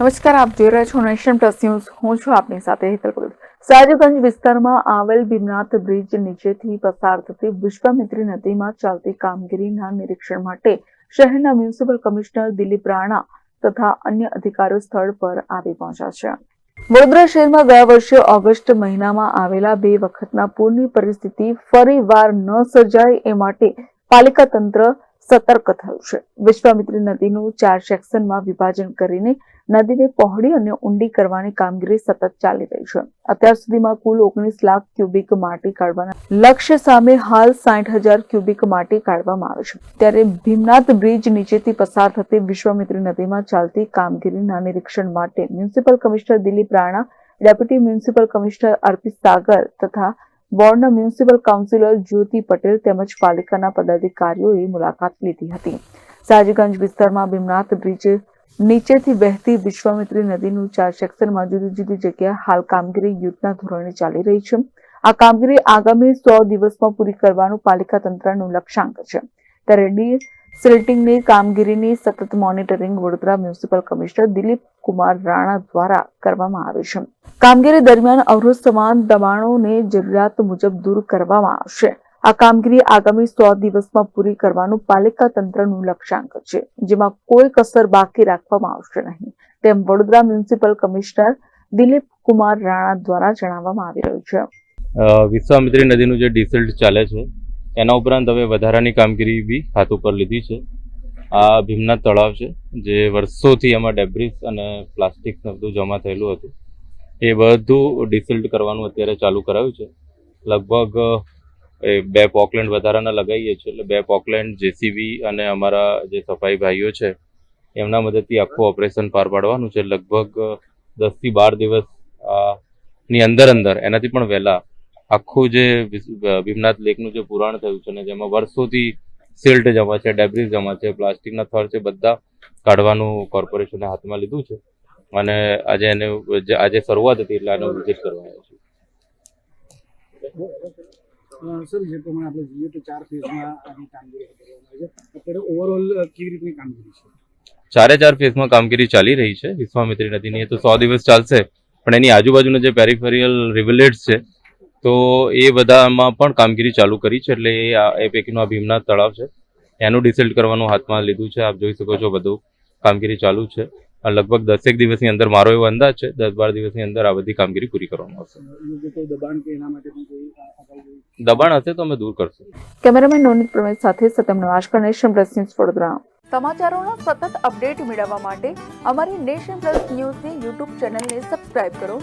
નમસ્કાર, આપ જોઈ રહ્યા છો નેશન પ્લસ ન્યૂઝ. હું છું આપની સાથે હેતલ પટેલ સયાજગંજ વિસ્તારમાં આવેલ ભીમનાથ બ્રિજ નીચેથી પસાર થતી વિશ્વામિત્રી નદીમાં ચાલતી કામગીરીના નિરીક્ષણ માટે શહેરના મ્યુનિસિપલ કમિશનર દિલીપ રાણા તથા અન્ય અધિકારીઓ સ્થળ પર આવી પહોંચ્યા છે. વડોદરા શહેરમાં ગયા વર્ષે ઓગસ્ટ મહિનામાં આવેલા બે વખતના પૂરની પરિસ્થિતિ ફરી વાર ન સર્જાય એ માટે પાલિકા તંત્ર સતર્ક થયું છે. વિશ્વામિત્રી નદીનું ચાર સેક્શનમાં વિભાજન કરીને નદીને પહોળી અને ઊંડી કરવાની કામગીરી સતત ચાલી રહી છે. અત્યાર સુધીમાં કુલ ઓગણીસ લાખ ક્યુબિક માટી કાઢવાના લક્ષ્ય સામે હાલ સાઠ હજાર ક્યુબિક માટી કાઢવામાં આવે છે. ત્યારે ભીમનાથ બ્રિજ નીચેથી પસાર થતી વિશ્વામિત્રી નદીમાં ચાલતી કામગીરીના નિરીક્ષણ માટે municipal commissioner Dilip Rana, deputy municipal commissioner Arpit Sagar તથા બોર્ડના મ્યુનિસિપલ કાઉન્સિલર જ્યોતિ પટેલ તેમજ પાલિકાના પદાધિકારીઓએ મુલાકાત લીધી હતી. સાજીગંજ વિસ્તારમાં ભીમનાથ બ્રિજ નીચેથી વહેતી વિશ્વામિત્રી નદીનું ચાર સેક્શનમાં જુદી જુદી જગ્યાએ હાલ કામગીરી યુદ્ધના ધોરણે ચાલી રહી છે. આ કામગીરી આગામી સો દિવસમાં પૂરી કરવાનું પાલિકા તંત્રનું લક્ષ્યાંક છે. ત્યારે ડી સિલ્ટિંગની કામગીરીની, સતત monitoring Vadodara municipal commissioner Dilip Kumar Rana દ્વારા કરવામાં આવે છે. કામગીરી દરમિયાન અવરોધ સમાન દબાણોને જરૂરિયાત મુજબ દૂર કરવામાં આવશે. આ કામગીરી આગામી સો દિવસમાં પૂરી કરવાનું પાલિકા તંત્રનું લક્ષ્યાંક છે, જેમાં કોઈ કસર બાકી રાખવામાં આવશે નહીં, તેમ વડોદરા મ્યુનિસિપલ કમિશનર દિલીપ કુમાર રાણા દ્વારા જણાવવામાં આવી રહ્યું છે. વિશ્વામિત્રી નદીનું જે ડિસલ્ટ ચાલે છે એના ઉપરાંત હવે વધારાની કામગીરી બી હાથ ઉપર લીધી છે. આ ભીમનાથ તળાવ છે, જે વર્ષોથી એમાં ડેબ્રિસ અને પ્લાસ્ટિક બધું જમા થયેલું હતું. એ બધું ડિસિલ્ટ કરવાનું અત્યારે ચાલુ કરાયું છે. લગભગ, એ બે પોકલેન્ડ વધારાના લગાવીએ છીએ, એટલે બે પોકલેન્ડ, જેસીબી અને અમારા જે સફાઈ ભાઈઓ છે, એમના મદદથી આખું ઓપરેશન પાર પાડવાનું છે. લગભગ દસથી બાર દિવસની અંદર અંદર એનાથી પણ વહેલા આખું જે ભીમનાથ લેકનું જે પુરાણ થયું છે ને જેમાં વર્ષોથી સિલ્ટ જમા છે ડેબ્રિસ જમા છે પ્લાસ્ટિકના થર છે બધા કાઢવાનું કોર્પોરેશને હાથમાં લીધું છે. અને આજે એને આજે શરૂઆત હતી એટલે આનો વિઝિટ કરવા આવ્યો છું સર જે પ્રમાણે આપણે જોઈએ તો ચાર ફેઝમાં આની કામગીરી કરવામાં આવે છે. અત્યારે ઓવરઓલ કેવી રીતની કામગીરી છે? ચારે ચાર ફેઝમાં કામગીરી ચાલી રહી છે વિશ્વામિત્રી નદીની. એ તો સો દિવસ ચાલશે. પણ એની આજુબાજુના જે પેરિફેરિયલ રિવલેટ્સ છે તો એ બધામાં પણ કામગીરી ચાલુ કરી છે એટલે એ આ- એ પૈકીનું આ ભીમનાથ તળાવ છે. એનું ડિસેલ્ટ કરવાનું હાથમાં લીધું છે. આપ જોઈ શકો છો બધું કામગીરી ચાલુ છે. લગભગ દસેક દિવસની અંદર મારો એવો અંદાજ છે. દસ બાર દિવસની અંદર આ બધી કામગીરી પૂરી કરવામાં આવશે. દબાણ હશે તો અમે દૂર કરશું. કેમેરામેન નવનીત પ્રમેશ સાથે સતમ નવાશકર નેશન પ્લસ ન્યૂઝ વડોદરા. સમાચારોના સતત અપડેટ મેળવવા માટે અમારી નેશન પ્લસ ન્યૂઝની યુટ્યુબ ચેનલને સબસ્ક્રાઇબ કરો.